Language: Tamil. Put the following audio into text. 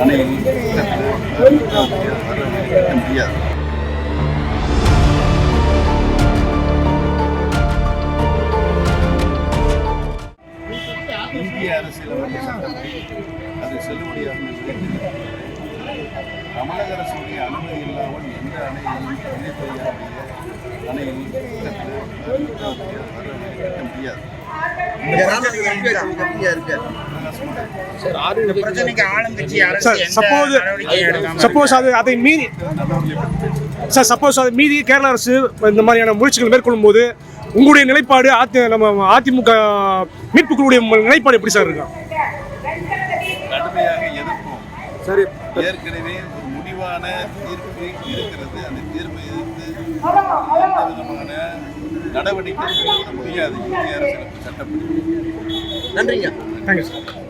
அணையில் முடியாது இந்திய அரசியலமைப்பு சட்டப்படி அது செல்லுபடியாகும் என்பதை தமிழக அரசுடைய அனுமதி இல்லாமல் எந்த அணையையும் இணைப்பையாடைய அணையில் வர முடியாது சப்போஸ் அது அதை மீறி சார் சப்போஸ் அதை மீறி கேரள அரசு இந்த மாதிரியான முயற்சிகள் மேற்கொள்ளும் போது உங்களுடைய நிலைப்பாடு அதி நம்ம அதிமுக மீட்பு குழுவுடைய நிலைப்பாடு எப்படி சார் இருக்கும்? கடுமையாக எதிர்ப்போம். சரி ஏற்கனவே ஒரு முடிவான தீர்ப்பு இருக்கிறது. அந்த தீர்ப்பை எந்த விதமான நடவடிக்கை முடியாது. இந்திய அரசியலமைப்பு சட்டப்படி. நன்றிங்க. Thank you sir.